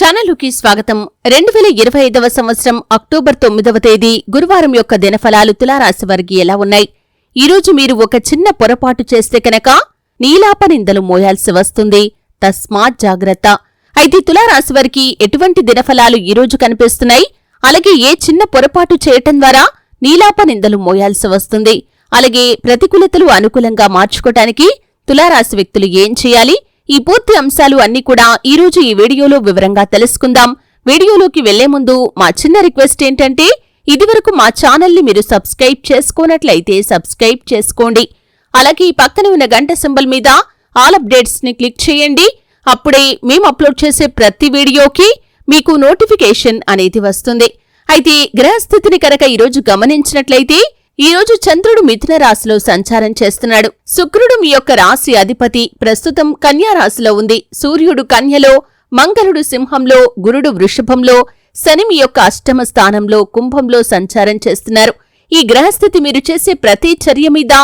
ఛానలుకి స్వాగతం. రెండు వేల ఇరవై ఐదవ సంవత్సరం అక్టోబర్ తొమ్మిదవ తేదీ గురువారం యొక్క దినఫలాలు తులారాశి వారికి ఎలా ఉన్నాయి? ఈరోజు మీరు ఒక చిన్న పొరపాటు చేస్తే కనుక నీలాప నిందలు మోయాల్సి వస్తుంది. తస్మాత్ జాగ్రత్త. అయితే తులారాశి వారికి ఎటువంటి దినఫలాలు ఈరోజు కనిపిస్తున్నాయి? అలాగే ఏ చిన్న పొరపాటు చేయటం ద్వారా నీలాప నిందలు మోయాల్సి వస్తుంది? అలాగే ప్రతికూలతలు అనుకూలంగా మార్చుకోటానికి తులారాశి వ్యక్తులు ఏం చేయాలి? ఈ పూర్తి అంశాలు అన్ని కూడా ఈ రోజు ఈ వీడియోలో వివరంగా తెలుసుకుందాం. వీడియోలోకి వెళ్ళే ముందు మా చిన్న రిక్వెస్ట్ ఏంటంటే ఇదివరకు మా ఛానల్ని మీరు సబ్స్క్రైబ్ చేసుకోనట్లయితే సబ్స్క్రైబ్ చేసుకోండి. అలాగే ఈ పక్కన ఉన్న గంట సింబల్ మీద ఆల్ అప్డేట్స్ని క్లిక్ చేయండి. అప్పుడే మేము అప్లోడ్ చేసే ప్రతి వీడియోకి మీకు నోటిఫికేషన్ అనేది వస్తుంది. అయితే గ్రహస్థితిని కనుక ఈరోజు గమనించినట్లయితే ఈ రోజు చంద్రుడు మిథున రాశిలో సంచారం చేస్తున్నాడు. శుక్రుడు మీ యొక్క రాశి అధిపతి. ప్రస్తుతం కన్యా రాశిలో ఉంది. సూర్యుడు కన్యలో మంగళుడు సింహంలో గురుడు వృషభంలో శని మీ యొక్క అష్టమ స్థానంలో కుంభంలో సంచారం చేస్తున్నారు. ఈ గ్రహస్థితి మీరు చేసే ప్రతి చర్య మీద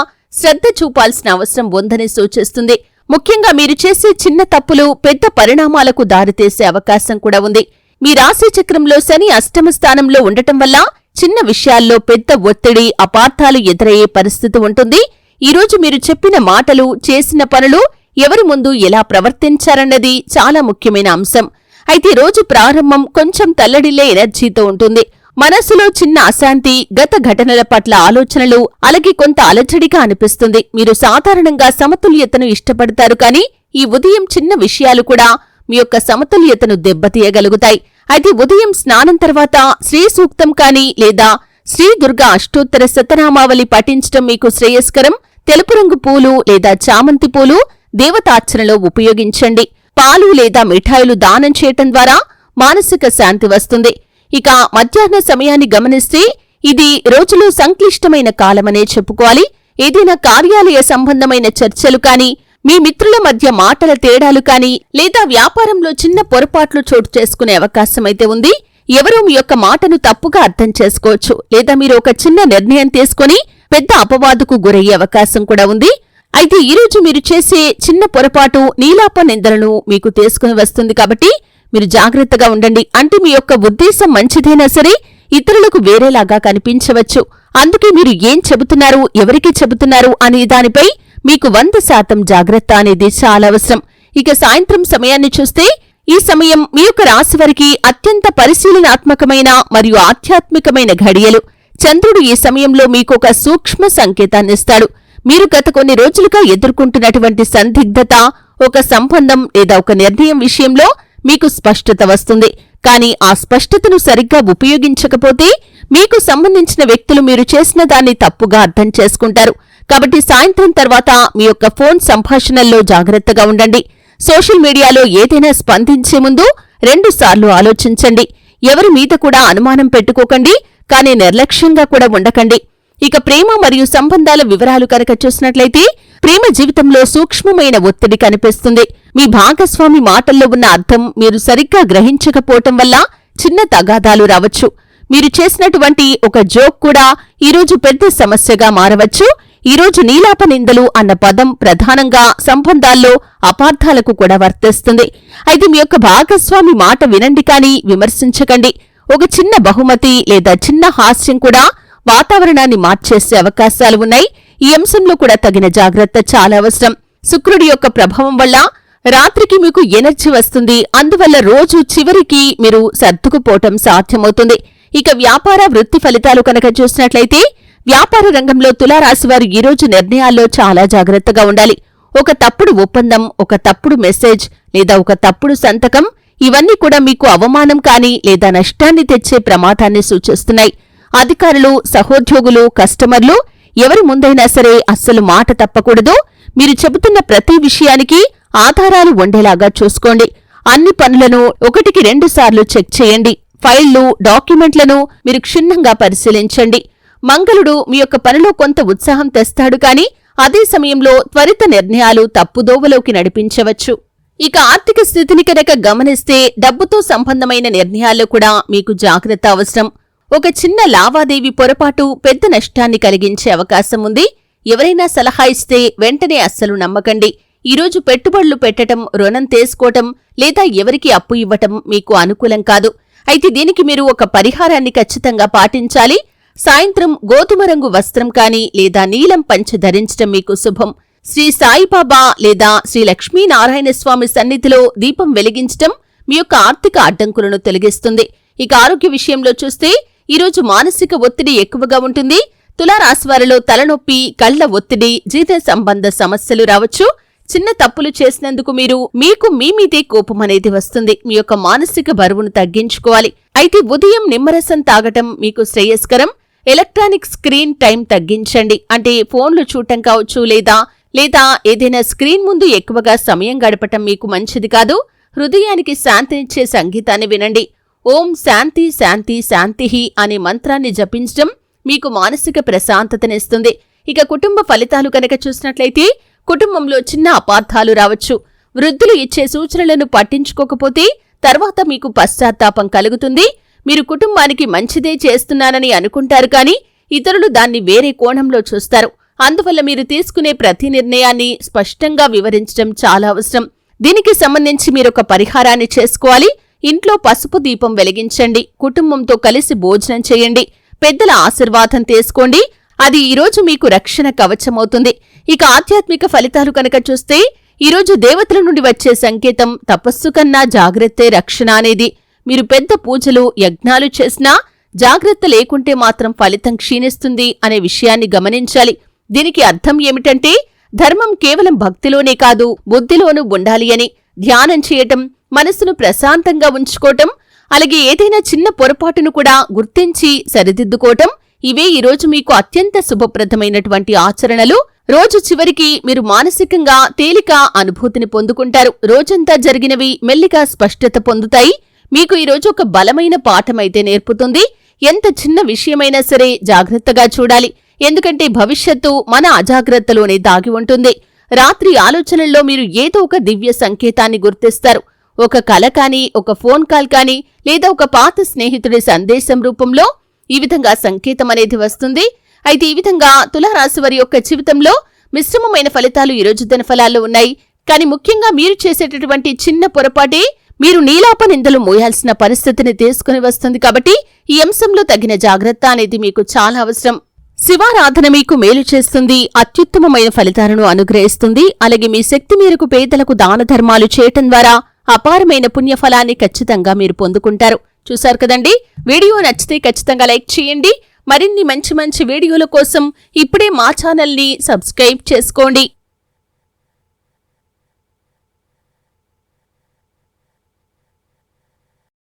శ్రద్ధ చూపాల్సిన అవసరం ఉందని సూచిస్తుంది. ముఖ్యంగా మీరు చేసే చిన్న తప్పులు పెద్ద పరిణామాలకు దారితీసే అవకాశం కూడా ఉంది. మీ రాశి చక్రంలో శని అష్టమ స్థానంలో ఉండటం వల్ల చిన్న విషయాల్లో పెద్ద ఒత్తిడి అపార్థాలు ఎదురయ్యే పరిస్థితి ఉంటుంది. ఈరోజు మీరు చెప్పిన మాటలు చేసిన పనులు ఎవరి ముందు ఎలా ప్రవర్తించారన్నది చాలా ముఖ్యమైన అంశం. అయితే రోజు ప్రారంభం కొంచెం తల్లడిల్లే ఎనర్జీతో ఉంటుంది. మనస్సులో చిన్న అశాంతి గత ఘటనల పట్ల ఆలోచనలు అలాగే కొంత అలజడిగా అనిపిస్తుంది. మీరు సాధారణంగా సమతుల్యతను ఇష్టపడతారు కానీ ఈ ఉదయం చిన్న విషయాలు కూడా మీ యొక్క సమతుల్యతను దెబ్బతీయగలుగుతాయి. అయితే ఉదయం స్నానం తర్వాత శ్రీ సూక్తం కాని లేదా శ్రీ దుర్గా అష్టోత్తర శతనామావళి పఠించటం మీకు శ్రేయస్కరం. తెలుపు రంగు పూలు లేదా చామంతి పూలు దేవతార్చనలో ఉపయోగించండి. పాలు లేదా మిఠాయిలు దానం చేయటం ద్వారా మానసిక శాంతి వస్తుంది. ఇక మధ్యాహ్న సమయాన్ని గమనిస్తే ఇది రోజులో సంక్లిష్టమైన కాలమనే చెప్పుకోవాలి. ఏదైనా కార్యాలయ సంబంధమైన చర్చలు కానీ మీ మిత్రుల మధ్య మాటల తేడాలు కాని లేదా వ్యాపారంలో చిన్న పొరపాట్లు చోటు చేసుకునే అవకాశమైతే ఉంది. ఎవరో మీ యొక్క మాటను తప్పుగా అర్థం చేసుకోవచ్చు. లేదా మీరు ఒక చిన్న నిర్ణయం తీసుకుని పెద్ద అపవాదుకు గురయ్యే అవకాశం కూడా ఉంది. అయితే ఈరోజు మీరు చేసే చిన్న పొరపాటు నీలాప నిందలను మీకు తీసుకుని వస్తుంది కాబట్టి మీరు జాగ్రత్తగా ఉండండి. అంటే మీ యొక్క ఉద్దేశం మంచిదైనా సరే ఇతరులకు వేరేలాగా కనిపించవచ్చు. అందుకే మీరు ఏం చెబుతున్నారు ఎవరికి చెబుతున్నారు అనే దానిపై మీకు వంద శాతం జాగ్రత్త అనేది చాలా అవసరం. ఇక సాయంత్రం సమయాన్ని చూస్తే ఈ సమయం మీ యొక్క రాశి వారికి అత్యంత పరిశీలనాత్మకమైన మరియు ఆధ్యాత్మికమైన ఘడియలు. చంద్రుడు ఈ సమయంలో మీకు ఒక సూక్ష్మ సంకేతాన్నిస్తాడు మీరు గత కొన్ని రోజులుగా ఎదుర్కొంటున్నటువంటి సందిగ్ధత ఒక సంబంధం లేదా ఒక నిర్ణయం విషయంలో మీకు స్పష్టత వస్తుంది. కానీ ఆ స్పష్టతను సరిగ్గా ఉపయోగించకపోతే మీకు సంబంధించిన వ్యక్తులు మీరు చేసిన దాన్ని తప్పుగా అర్థం చేసుకుంటారు. కాబట్టి సాయంత్రం తర్వాత మీ యొక్క ఫోన్ సంభాషణల్లో జాగ్రత్తగా ఉండండి. సోషల్ మీడియాలో ఏదైనా స్పందించే ముందు రెండుసార్లు ఆలోచించండి. ఎవరి మీద కూడా అనుమానం పెట్టుకోకండి కానీ నిర్లక్ష్యంగా కూడా ఉండకండి. ఇక ప్రేమ మరియు సంబంధాల వివరాలు కనుక చూసినట్లయితే ప్రేమ జీవితంలో సూక్ష్మమైన ఒత్తిడి కనిపిస్తుంది. మీ భాగస్వామి మాటల్లో ఉన్న అర్థం మీరు సరిగ్గా గ్రహించకపోవటం వల్ల చిన్న తగాదాలు రావచ్చు. మీరు చేసినటువంటి ఒక జోక్ కూడా ఈరోజు పెద్ద సమస్యగా మారవచ్చు. ఈరోజు నీలాప నిందలు అన్న పదం ప్రధానంగా సంబంధాల్లో అపార్థాలకు కూడా వర్తిస్తుంది. అయితే మీ యొక్క భాగస్వామి మాట వినండి కానీ విమర్శించకండి. ఒక చిన్న బహుమతి లేదా చిన్న హాస్యం కూడా వాతావరణాన్ని మార్చేసే అవకాశాలు ఉన్నాయి. ఈ అంశంలో కూడా తగిన జాగ్రత్త చాలా అవసరం. శుక్రుడి యొక్క ప్రభావం వల్ల రాత్రికి మీకు ఎనర్జీ వస్తుంది. అందువల్ల రోజు చివరికి మీరు సర్దుకుపోవటం సాధ్యమవుతుంది. ఇక వ్యాపార వృత్తి ఫలితాలు కనుక చూసినట్లయితే వ్యాపార రంగంలో తులారాశివారు ఈరోజు నిర్ణయాల్లో చాలా జాగ్రత్తగా ఉండాలి. ఒక తప్పుడు ఒప్పందం ఒక తప్పుడు మెసేజ్ లేదా ఒక తప్పుడు సంతకం ఇవన్నీ కూడా మీకు అవమానం కాని లేదా నష్టాన్ని తెచ్చే ప్రమాదాన్ని సూచిస్తున్నాయి. అధికారులు సహోద్యోగులు కస్టమర్లు ఎవరి ముందైనా సరే అస్సలు మాట తప్పకూడదు. మీరు చెబుతున్న ప్రతి విషయానికి ఆధారాలు ఉండేలాగా చూసుకోండి. అన్ని పనులను ఒకటికి రెండుసార్లు చెక్ చేయండి. ఫైళ్ళు డాక్యుమెంట్లను మీరు క్షుణ్ణంగా పరిశీలించండి. మంగళుడు మీ యొక్క పనిలో కొంత ఉత్సాహం తెస్తాడు కాని అదే సమయంలో త్వరిత నిర్ణయాలు తప్పుదోవలోకి నడిపించవచ్చు. ఇక ఆర్థిక స్థితిని కనుక గమనిస్తే డబ్బుతో సంబంధమైన నిర్ణయాల్లో కూడా మీకు జాగ్రత్త అవసరం. ఒక చిన్న లావాదేవీ పొరపాటు పెద్ద నష్టాన్ని కలిగించే అవకాశం ఉంది. ఎవరైనా సలహా ఇస్తే వెంటనే అస్సలు నమ్మకండి. ఈరోజు పెట్టుబడులు పెట్టటం రుణం తీసుకోవటం లేదా ఎవరికి అప్పు ఇవ్వటం మీకు అనుకూలం కాదు. అయితే దీనికి మీరు ఒక పరిహారాన్ని ఖచ్చితంగా పాటించాలి. సాయంత్రం గోధుమ రంగు వస్త్రం కాని లేదా నీలం పంచ ధరించటం మీకు శుభం. శ్రీ సాయిబాబా లేదా శ్రీ లక్ష్మీనారాయణ స్వామి సన్నిధిలో దీపం వెలిగించటం మీ యొక్క ఆర్థిక అడ్డంకులను తొలగిస్తుంది. ఇక ఆరోగ్య విషయంలో చూస్తే ఈరోజు మానసిక ఒత్తిడి ఎక్కువగా ఉంటుంది. తులారాశివారిలో తలనొప్పి కళ్ళ ఒత్తిడి జీర్ణ సంబంధ సమస్యలు రావచ్చు. చిన్న తప్పులు చేసినందుకు మీరు మీకు మీ మీదే కోపం అనేది వస్తుంది. మీ యొక్క మానసిక బరువును తగ్గించుకోవాలి. అయితే ఉదయం నిమ్మరసం తాగటం మీకు శ్రేయస్కరం. ఎలక్ట్రానిక్ స్క్రీన్ టైం తగ్గించండి. అంటే ఫోన్లు చూడటం కావచ్చు లేదా లేదా ఏదైనా స్క్రీన్ ముందు ఎక్కువగా సమయం గడపటం మీకు మంచిది కాదు. హృదయానికి శాంతినిచ్చే సంగీతాన్ని వినండి. ఓం శాంతి శాంతి శాంతిహి అనే మంత్రాన్ని జపించడం మీకు మానసిక ప్రశాంతతనిస్తుంది. ఇక కుటుంబ ఫలితాలు కనుక చూసినట్లయితే కుటుంబంలో చిన్న అపార్థాలు రావచ్చు. వృద్ధులు ఇచ్చే సూచనలను పట్టించుకోకపోతే తర్వాత మీకు పశ్చాత్తాపం కలుగుతుంది. మీరు కుటుంబానికి మంచిదే చేస్తున్నానని అనుకుంటారు కానీ ఇతరులు దాన్ని వేరే కోణంలో చూస్తారు. అందువల్ల మీరు తీసుకునే ప్రతి నిర్ణయాన్ని స్పష్టంగా వివరించడం చాలా అవసరం. దీనికి సంబంధించి మీరొక పరిహారాన్ని చేసుకోవాలి. ఇంట్లో పసుపు దీపం వెలిగించండి. కుటుంబంతో కలిసి భోజనం చేయండి. పెద్దల ఆశీర్వాదం తీసుకోండి. అది ఈరోజు మీకు రక్షణ కవచమవుతుంది. ఇక ఆధ్యాత్మిక ఫలితాలు కనుక చూస్తే ఈరోజు దేవతల నుండి వచ్చే సంకేతం తపస్సు కన్నా జాగ్రత్తే రక్షణ అనేది. మీరు పెద్ద పూజలు యజ్ఞాలు చేసినా జాగ్రత్త లేకుంటే మాత్రం ఫలితం క్షీణిస్తుంది అనే విషయాన్ని గమనించాలి. దీనికి అర్థం ఏమిటంటే ధర్మం కేవలం భక్తిలోనే కాదు బుద్ధిలోనూ ఉండాలి అని ధ్యానం చేయటం మనసును ప్రశాంతంగా ఉంచుకోవటం అలాగే ఏదైనా చిన్న పొరపాటును కూడా గుర్తించి సరిదిద్దుకోవటం ఇవే ఈరోజు మీకు అత్యంత శుభప్రదమైనటువంటి ఆచరణలు. రోజు చివరికి మీరు మానసికంగా తేలిక అనుభూతిని పొందుకుంటారు. రోజంతా జరిగినవి మెల్లిగా స్పష్టత పొందుతాయి. మీకు ఈరోజు ఒక బలమైన పాఠమైతే నేర్పుతుంది. ఎంత చిన్న విషయమైనా సరే జాగ్రత్తగా చూడాలి. ఎందుకంటే భవిష్యత్తు మన అజాగ్రత్తలోనే దాగి ఉంటుంది. రాత్రి ఆలోచనల్లో మీరు ఏదో ఒక దివ్య సంకేతాన్ని గుర్తిస్తారు. ఒక కల కానీ ఒక ఫోన్ కాల్ కానీ లేదా ఒక పాత స్నేహితుడి సందేశం రూపంలో ఈ విధంగా సంకేతం అనేది వస్తుంది. అయితే ఈ విధంగా తులారాశి వారి యొక్క జీవితంలో మిశ్రమమైన ఫలితాలు ఈ రోజు ఫలాల్లో ఉన్నాయి. కానీ ముఖ్యంగా మీరు చేసేటటువంటి చిన్న పొరపాటే మీరు నీలాప నిందలు మోయాల్సిన పరిస్థితిని తీసుకుని వస్తుంది కాబట్టి ఈ అంశంలో తగిన జాగ్రత్త అనేది మీకు చాలా అవసరం. శివారాధన మీకు మేలు చేస్తుంది అత్యుత్తమమైన ఫలితాలను అనుగ్రహిస్తుంది. అలాగే మీ శక్తి మేరకు పేదలకు దాన ధర్మాలు చేయటం ద్వారా అపారమైన పుణ్యఫలాన్ని ఖచ్చితంగా మీరు పొందుకుంటారు. చూశారు కదండి? వీడియో నచ్చితే ఖచ్చితంగా లైక్ చేయండి. మరిన్ని మంచి మంచి వీడియోల కోసం ఇప్పుడే మా ఛానల్ని సబ్స్క్రైబ్ చేసుకోండి.